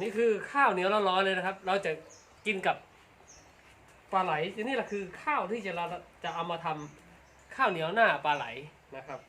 นี่คือข้าวเหนียวร้อนๆเลยนะครับ เราจะกินกับปลาไหลทีนี่แหละคือข้าวที่จะเราจะเอามาทำข้าวเหนียวหน้าปลาไหลนะครับ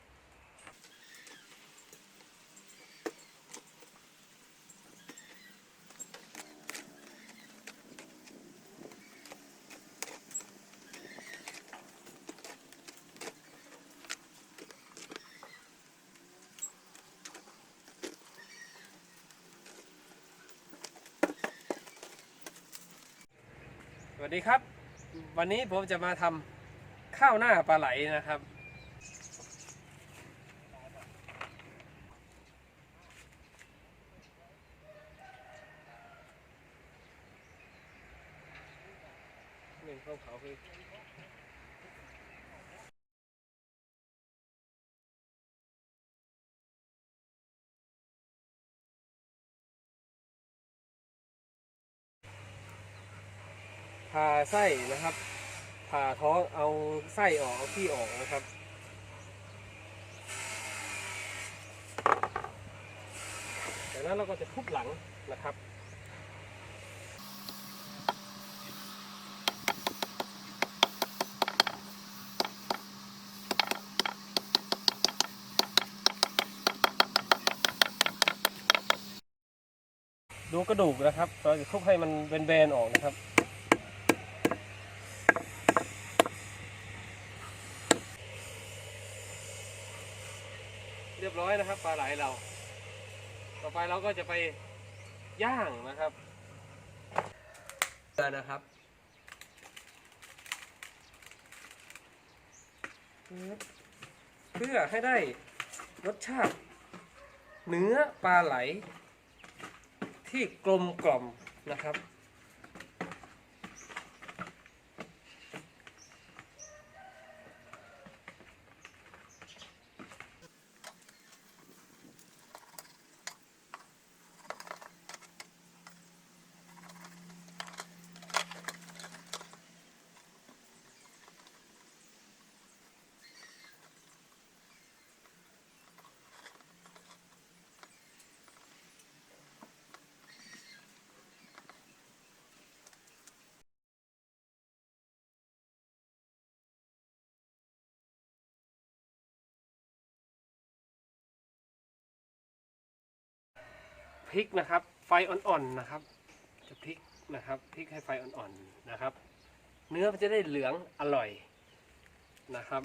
วัสดีครับ วันนี้ผมจะมาทำข้าวหน้าปลาไหลนะครับ หนึ่งข้าวเขาคือ ผ่าไส้นะครับ ผ่าท้องเอาไส้ออกเอาขี้ออกนะครับ จากนั้นเราก็จะทุบหลังนะครับดูกระดูกนะครับเราจะทุบให้มันเป็นแบนๆออกนะครับ เรียบร้อยนะครับปลาไหลเรา ต่อไปเราก็จะไปย่างนะครับเกลือนะครับเพื่อให้ได้รสชาติ เนื้อปลาไหล ที่กลมกล่อมนะครับ พริกนะครับ ไฟอ่อนๆนะครับ จะพริกนะครับพริกให้ไฟอ่อนๆนะครับ เนื้อมันจะได้เหลืองอร่อยนะครับ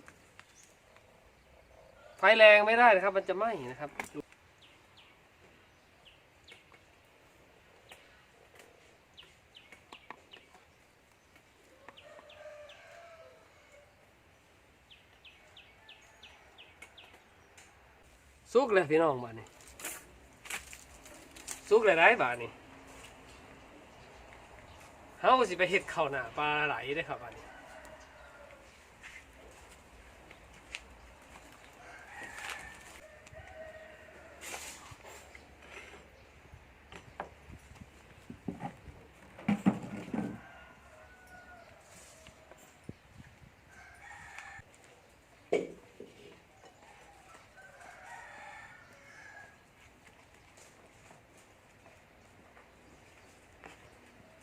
ไฟแรงไม่ได้นะครับ มันจะไหม้นะครับสุกเลยพี่น้องบ้านนี้ สุกเลยได้บ้านนี้เฮาสิไปเฮ็ดข้าวหน้าปลาไหลได้ครับบ้านี้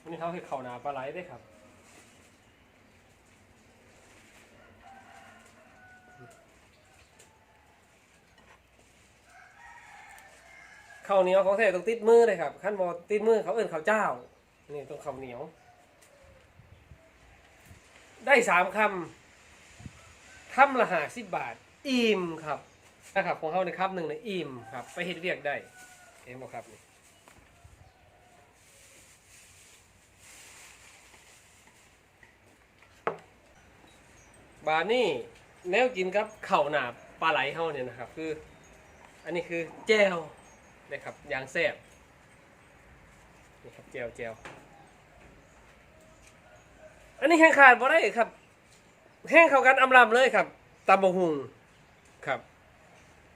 วันนี้เขาเฮ็ดข้าหนาปลาไหลได้อครับข้าวเหนียวของแท้ต้องติดมือเลยครับขั้นบอติดมือเขาเอิ้นข้าวเจ้านี่ต้องข้าวเหนียว ได้สามคำคำละหาสิบบาท อิ่มครับนะครับของเขาในคำหนึ่งในะอิ่มครับ ไปเฮ็ดเวียกได้เห็นบ่ครับนี่ บานี่แนวกินกับเข้าวหนาปลาไหลเขาเนี่ยนะครับ คือ อันนี้คือแจวนะครับยางแซ่บนี่ครับแจวแจวอันนี้แห้งขาดบ่ได้ครับ แห้งเข้ากันอำลำเลยครับตำบงหุงครับ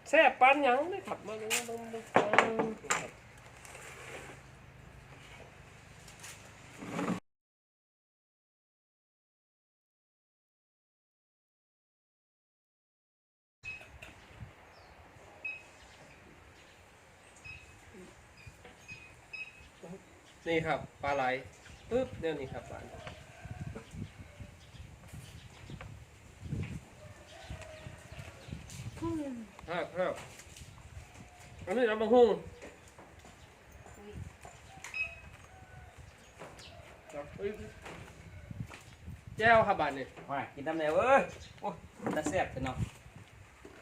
แซ่บปานหยังเลยครับมาดูมาดูมาดูครับ นี่ครับปลาไหลปึ๊บเนี่ยนี่ครับปลาครับครับอันนี้น้ำมะฮุ่งครับอุ๊ยแจ้วครับบานนี่มากินน้ำแนวเอ้ยโอ้ยตาแซ่บเถอะเนาะ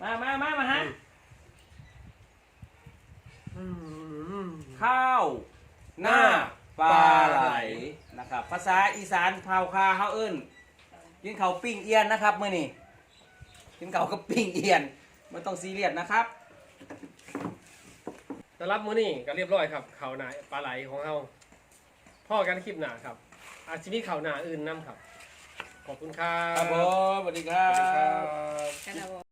มามามามาฮะอืมข้าว หน้าปลาไหลนะครับ ภาษาอีสานพาวคาเฮาเอิ้นกินข้าวปิ้งเอียนนะครับมื้อนี้กินข้าวกับปิ้งเอียนไม่ต้องซีเรียสนะครับสำหรับมื้อนี้ก็เรียบร้อยครับข่าวหนาปลาไหลของเราพ่อกันคลิปหนาครับ อาจจะมีข่าวหนาอื่นนํครับ ขอบคุณครับครับผมสวัสดีครัสวัสดีครับบกันเอา